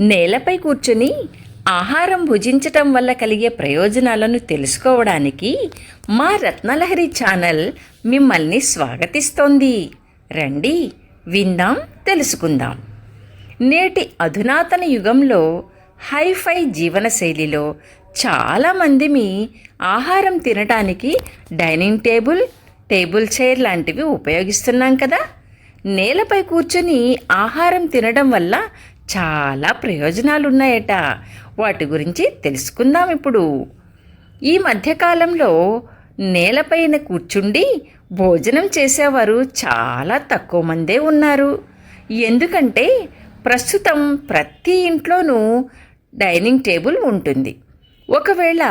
నేలపై కూర్చుని ఆహారం భుజించటం వల్ల కలిగే ప్రయోజనాలను తెలుసుకోవడానికి మా రత్నలహరి ఛానల్ మిమ్మల్ని స్వాగతిస్తోంది. రండి విందాం తెలుసుకుందాం. నేటి అధునాతన యుగంలో హైఫై జీవనశైలిలో చాలామంది మీ ఆహారం తినటానికి డైనింగ్ టేబుల్ టేబుల్ చైర్ లాంటివి ఉపయోగిస్తున్నాం కదా? నేలపై కూర్చొని ఆహారం తినడం వల్ల చాలా ప్రయోజనాలు ఉన్నాయట వాటి గురించి తెలుసుకుందాం ఇప్పుడు. ఈ మధ్యకాలంలో నేలపైన కూర్చుండి భోజనం చేసేవారు చాలా తక్కువ మందే ఉన్నారు. ఎందుకంటే ప్రస్తుతం ప్రతి ఇంట్లోనూ డైనింగ్ టేబుల్ ఉంటుంది. ఒకవేళ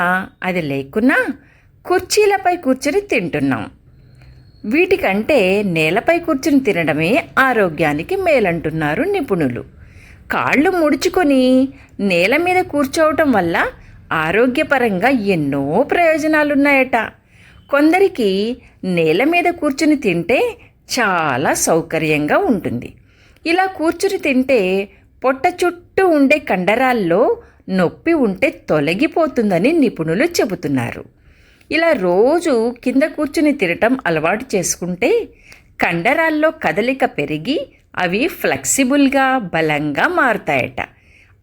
అది లేకున్నా కుర్చీలపై కూర్చుని తింటున్నాం. వీటికంటే నేలపై కూర్చుని తినడమే ఆరోగ్యానికి మేలంటున్నారు నిపుణులు. కాళ్ళు ముడుచుకొని నేల మీద కూర్చోవటం వల్ల ఆరోగ్యపరంగా ఎన్నో ప్రయోజనాలున్నాయట. కొందరికి నేల మీద కూర్చుని తింటే చాలా సౌకర్యంగా ఉంటుంది. ఇలా కూర్చుని తింటే పొట్ట చుట్టూ ఉండే కండరాల్లో నొప్పి ఉంటే తొలగిపోతుందని నిపుణులు చెబుతున్నారు. ఇలా రోజు కింద కూర్చుని తినటం అలవాటు చేసుకుంటే కండరాల్లో కదలిక పెరిగి అవి ఫ్లెక్సిబుల్గా బలంగా మారుతాయట.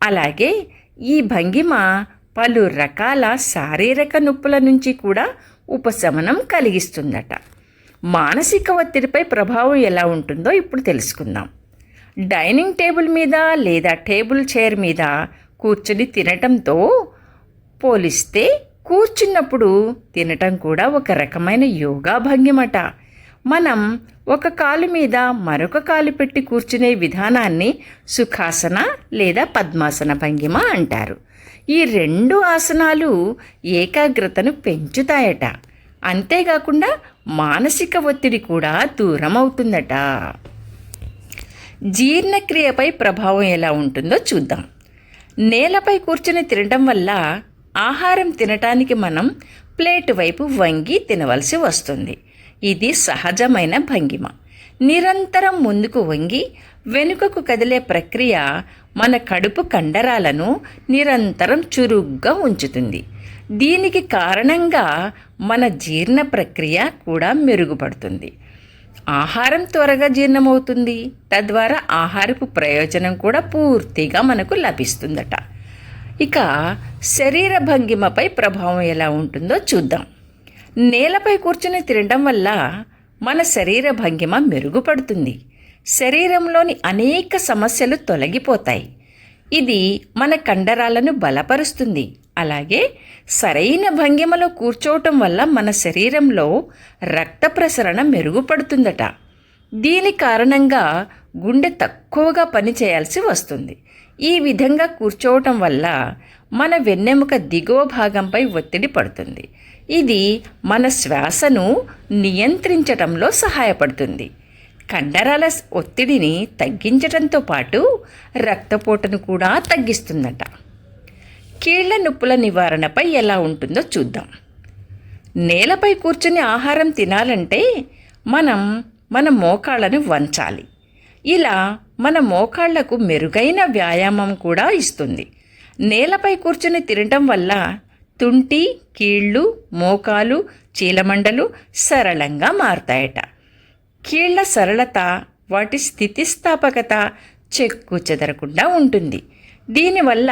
అలాగే ఈ భంగిమ పలు రకాల శారీరక నొప్పుల నుంచి కూడా ఉపశమనం కలిగిస్తుందట. మానసిక ఒత్తిడిపై ప్రభావం ఎలా ఉంటుందో ఇప్పుడు తెలుసుకుందాం. డైనింగ్ టేబుల్ మీద లేదా టేబుల్ చైర్ మీద కూర్చుని తినటంతో పోలిస్తే కూర్చున్నప్పుడు తినటం కూడా ఒక రకమైన యోగా భంగిమట. మనం ఒక కాలు మీద మరొక కాలు పెట్టి కూర్చునే విధానాన్ని సుఖాసన లేదా పద్మాసన భంగిమ అంటారు. ఈ రెండు ఆసనాలు ఏకాగ్రతను పెంచుతాయట. అంతేకాకుండా మానసిక ఒత్తిడి కూడా దూరం అవుతుందట జీర్ణక్రియపై ప్రభావం ఎలా ఉంటుందో చూద్దాం. నేలపై కూర్చుని తినడం వల్ల ఆహారం తినటానికి మనం ప్లేట్ వైపు వంగి తినవలసి వస్తుంది. ఇది సహజమైన భంగిమ. నిరంతరం ముందుకు వంగి వెనుకకు కదిలే ప్రక్రియ మన కడుపు కండరాలను నిరంతరం చురుగ్గా ఉంచుతుంది. దీనికి కారణంగా మన జీర్ణ ప్రక్రియ కూడా మెరుగుపడుతుంది. ఆహారం త్వరగా జీర్ణమవుతుంది. తద్వారా ఆహారపు ప్రయోజనం కూడా పూర్తిగా మనకు లభిస్తుందట. ఇక శరీర భంగిమపై ప్రభావం ఎలా ఉంటుందో చూద్దాం. నేలపై కూర్చుని తినడం వల్ల మన శరీర భంగిమ మెరుగుపడుతుంది. శరీరంలోని అనేక సమస్యలు తొలగిపోతాయి. ఇది మన కండరాలను బలపరుస్తుంది. అలాగే సరైన భంగిమలో కూర్చోవటం వల్ల మన శరీరంలో రక్త ప్రసరణ మెరుగుపడుతుందట. దీని కారణంగా గుండె తక్కువగా పనిచేయాల్సి వస్తుంది. ఈ విధంగా కూర్చోవటం వల్ల మన వెన్నెముక దిగువ భాగంపై ఒత్తిడి పడుతుంది. ఇది మన శ్వాసను నియంత్రించటంలో సహాయపడుతుంది. కండరాల ఒత్తిడిని తగ్గించడంతో పాటు రక్తపోటును కూడా తగ్గిస్తుందట. కీళ్ళ నొప్పుల నివారణపై ఎలా ఉంటుందో చూద్దాం. నేలపై కూర్చుని ఆహారం తినాలంటే మనం మన మోకాళ్ళను వంచాలి. ఇలా మన మోకాళ్ళకు మెరుగైన వ్యాయామం కూడా ఇస్తుంది. నేలపై కూర్చుని తినటం వల్ల తుంటి కీళ్ళు మోకాలు చీలమండలు సరళంగా మారతాయట. కీళ్ళ సరళత వాటి స్థితిస్థాపకత చెక్కు చెదరకుండా ఉంటుంది. దీనివల్ల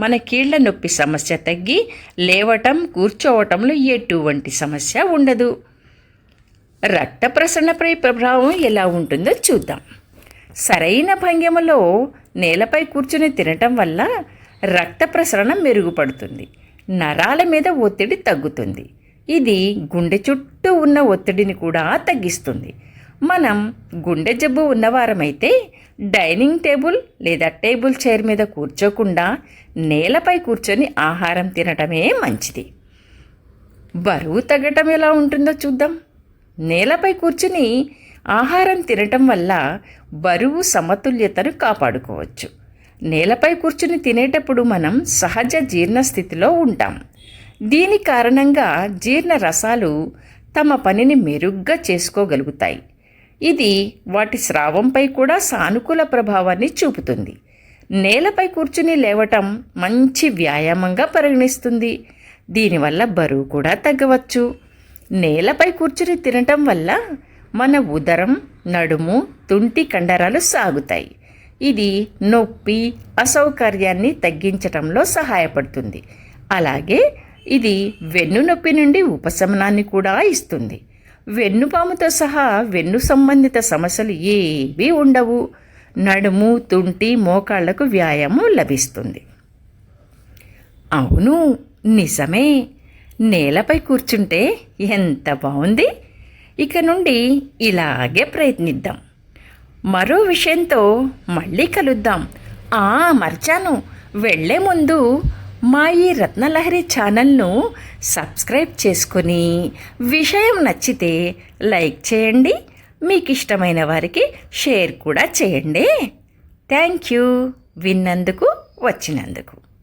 మన కీళ్ళ నొప్పి సమస్య తగ్గి లేవటం కూర్చోవటంలో ఎటువంటి సమస్య ఉండదు. రక్త ప్రసరణపై ప్రభావం ఎలా ఉంటుందో చూద్దాం. సరైన భంగిమలో నేలపై కూర్చుని తినటం వల్ల రక్త ప్రసరణ మెరుగుపడుతుంది. నరాల మీద ఒత్తిడి తగ్గుతుంది. ఇది గుండె చుట్టూ ఉన్న ఒత్తిడిని కూడా తగ్గిస్తుంది. మనం గుండె జబ్బు ఉన్నవారమైతే డైనింగ్ టేబుల్ లేదా టేబుల్ చైర్ మీద కూర్చోకుండా నేలపై కూర్చొని ఆహారం తినటమే మంచిది. బరువు తగ్గటం ఎలా ఉంటుందో చూద్దాం. నేలపై కూర్చుని ఆహారం తినటం వల్ల బరువు సమతుల్యతను కాపాడుకోవచ్చు. నేలపై కూర్చుని తినేటప్పుడు మనం సహజ జీర్ణ స్థితిలో ఉంటాం. దీని కారణంగా జీర్ణ రసాలు తమ పనిని మెరుగ్గా చేసుకోగలుగుతాయి. ఇది వాటి స్రావంపై కూడా సానుకూల ప్రభావాన్ని చూపుతుంది. నేలపై కూర్చుని లేవటం మంచి వ్యాయామంగా పరిగణిస్తుంది. దీనివల్ల బరువు కూడా తగ్గవచ్చు. నేలపై కూర్చుని తినటం వల్ల మన ఉదరం నడుము తుంటి కండరాలు సాగుతాయి. ఇది నొప్పి అసౌకర్యాన్ని తగ్గించటంలో సహాయపడుతుంది. అలాగే ఇది వెన్ను నొప్పి నుండి ఉపశమనాన్ని కూడా ఇస్తుంది. వెన్నుపాముతో సహా వెన్ను సంబంధిత సమస్యలు ఏవీ ఉండవు. నడుము తుంటి మోకాళ్ళకు వ్యాయామం లభిస్తుంది. అవును నిజమే. నేలపై కూర్చుంటే ఎంత బాగుంది ఇక నుండి ఇలాగే ప్రయత్నిద్దాం. మరో విషయంతో మళ్ళీ కలుద్దాం. ఆ మర్చాను. వెళ్ళే ముందు మా ఈ రత్నలహరి ఛానల్ను సబ్స్క్రైబ్ చేసుకొని విషయం నచ్చితే లైక్ చేయండి. మీకు ఇష్టమైన వారికి షేర్ కూడా చేయండి. Thank you. విన్నందుకు వచ్చినందుకు.